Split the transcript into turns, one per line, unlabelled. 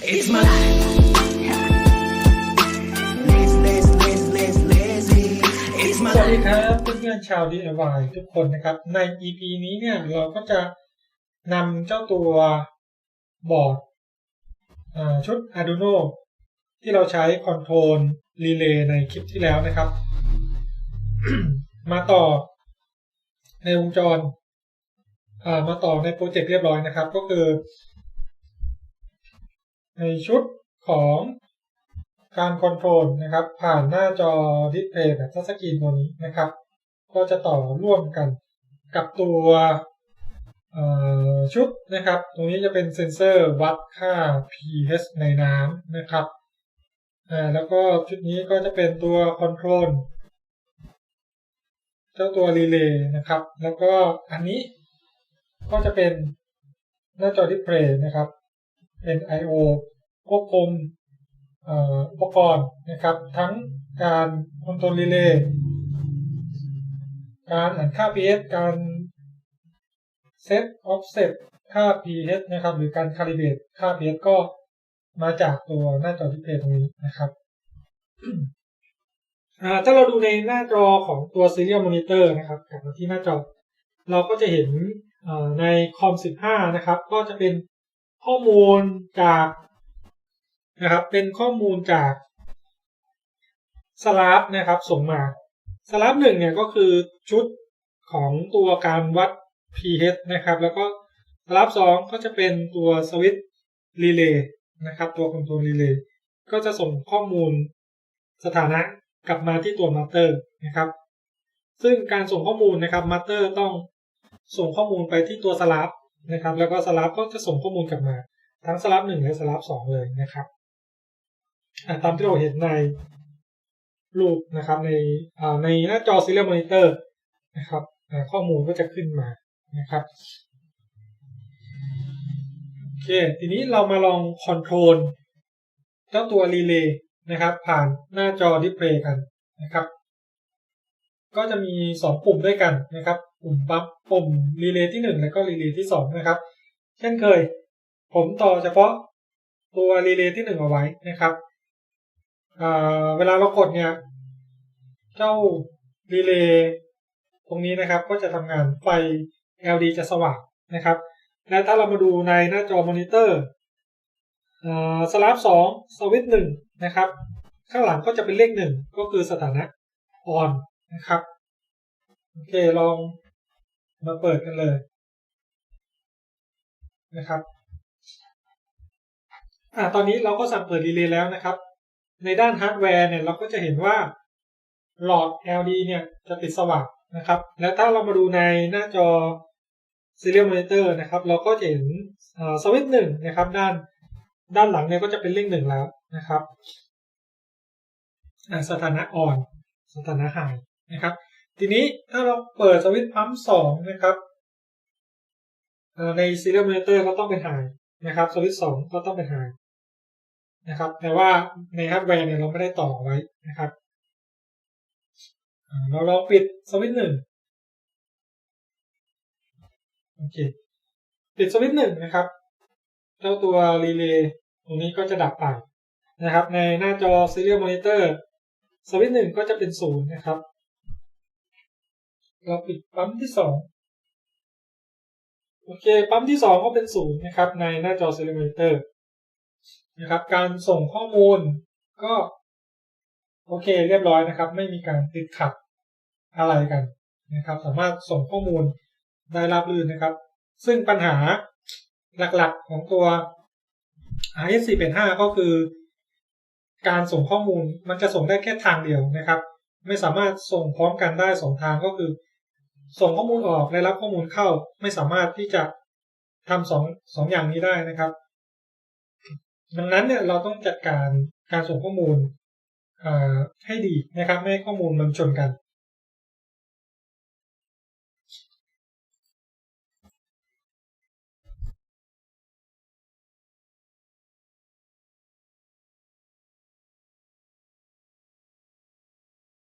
It's my life. Lazy, lazy, lazy, lazy, lazy. It's my
สวัสดี
life.
ครับเพื่อนๆชาว DIY ทุกคนนะครับ ใน EP นี้เนี่ยเราก็จะนำเจ้าตัวบอร์ดอ่าชุด Arduino ที่เราใช้คอนโทรลรีเลย์ในคลิปที่แล้วนะครับ มาต่อในวงจรอ่ามาต่อในโปรเจกต์เรียบร้อยนะครับ ก็คือ ในชุดของการคอนโทรลนะครับ ผ่านหน้าจอดิสเพลย์แบบทัชสกรีนตัวนี้นะครับ ก็จะต่อร่วมกันกับตัวชุดนะครับ ตรงนี้จะเป็นเซ็นเซอร์วัดค่า pH ในน้ำนะครับแล้วก็ชุดนี้ก็จะเป็นตัวคอนโทรลเจ้าตัวรีเลย์นะครับ แล้วก็อันนี้ก็จะเป็นหน้าจอดิสเพลย์นะครับ เป็น I/O ควบคุมอุปกรณ์นะครับ ทั้งการคอนโทรลรีเลย์การอ่านค่า pH การเซตออฟเซตค่า pH นะครับ หรือการคาลิเบตค่า pH ก็มาจากตัวหน้าจอดิสเพลย์ตรงนี้นะครับถ้าเราดูในหน้าจอของตัว Serial Monitor นะครับกลับมาที่หน้าจอ เราก็จะเห็นในคอม 15 นะครับ ก็จะเป็น ข้อมูลจากนะครับ เป็นข้อมูลจากสลาฟนะครับ ส่งมาสลาฟหนึ่งเนี่ยก็คือชุดของตัวการวัด pH นะครับ แล้วก็สลาฟสองก็จะเป็นตัวสวิตช์รีเลย์นะครับ ตัวคอนโทรลรีเลย์ก็จะส่งข้อมูลสถานะกลับมาที่ตัวมาสเตอร์นะครับ ซึ่งการส่งข้อมูลนะครับมาสเตอร์ต้องส่งข้อมูลไปที่ตัวสลับ นะครับ แล้วก็สลับก็จะส่งข้อมูลกลับมา ทั้งสลับหนึ่งและสลับสองเลยนะครับตามที่เราเห็นในรูปนะครับในในหน้าจอ Serial Monitor นะครับข้อมูลก็จะขึ้นมานะครับโอเคทีนี้เรามาลองคอนโทรลเจ้าตัวรีเลย์นะครับ ผ่านหน้าจอดิสเพลย์กันนะครับ ก็จะมีสองปุ่มด้วยกันนะครับ ปุ่มปั๊บปุ่มรีเลย์ที่หนึ่งแล้วก็รีเลย์ที่สองนะครับ เช่นเคย ผมต่อเฉพาะตัวรีเลย์ที่หนึ่งเอาไว้นะครับอ่าเวลาเรากดเนี่ยเจ้ารีเลย์ตรงนี้นะครับก็จะทำงานไฟ LED จะสว่างนะครับ และถ้าเรามาดูในหน้าจอมอนิเตอร์สลับสองสวิตช์หนึ่งนะครับ ข้างหลังก็จะเป็นเลขหนึ่งก็คือสถานะ on นะครับ โอเค ลอง มาเปิดกันเลยนะครับอ่าตอนนี้เราก็สั่งเปิดรีเลย์แล้วนะครับ ในด้านฮาร์ดแวร์เนี่ยเราก็จะเห็นว่าหลอด LD เนี่ยจะติดสว่างนะครับ แล้วถ้าเรามาดูในหน้าจอ Serial Monitor นะครับ เราก็จะเห็นสวิตช์หนึ่งนะครับ ด้านด้านหลังเนี่ยก็จะเป็นเลขหนึ่งแล้วนะครับสถานะ on สถานะ high นะครับ ทีนี้ถ้าเราเปิดสวิตช์ปั๊มสองนะครับเอ่อใน Serial Monitor ก็ต้องเป็น high นะครับสวิตช์สองก็ต้องเป็น high นะครับ แต่ว่าในฮาร์ดแวร์เนี่ยเราไม่ได้ต่อไว้นะครับเราลองปิดสวิตช์หนึ่งโอเคปิดสวิตช์หนึ่งนะครับ เจ้าตัวรีเลย์ตรงนี้ก็จะดับไปนะครับ ในหน้าจอ Serial Monitor สวิตช์หนึ่งก็จะเป็นศูนย์นะครับ เราปิดปั๊มที่สองโอเค ปั๊มที่สองก็เป็นศูนย์นะครับ ในหน้าจอ Serial Monitor นะครับ การส่งข้อมูลก็ โอเคเรียบร้อยนะครับ ไม่มีการติดขัดอะไรกันนะครับ สามารถส่งข้อมูลได้ราบรื่นนะครับ ซึ่งปัญหาหลักๆของตัว RS485 ก็คือ การส่งข้อมูลมันจะส่งได้แค่ทางเดียวนะครับ ไม่สามารถส่งพร้อมกันได้สองทางก็คือ ส่งข้อมูลออกและรับข้อมูลเข้าไม่สามารถที่จะทำสองสองอย่างนี้ได้นะครับ ดังนั้นเนี่ยเราต้องจัดการการส่งข้อมูลให้ดีนะครับ ไม่ให้ข้อมูลมันชนกัน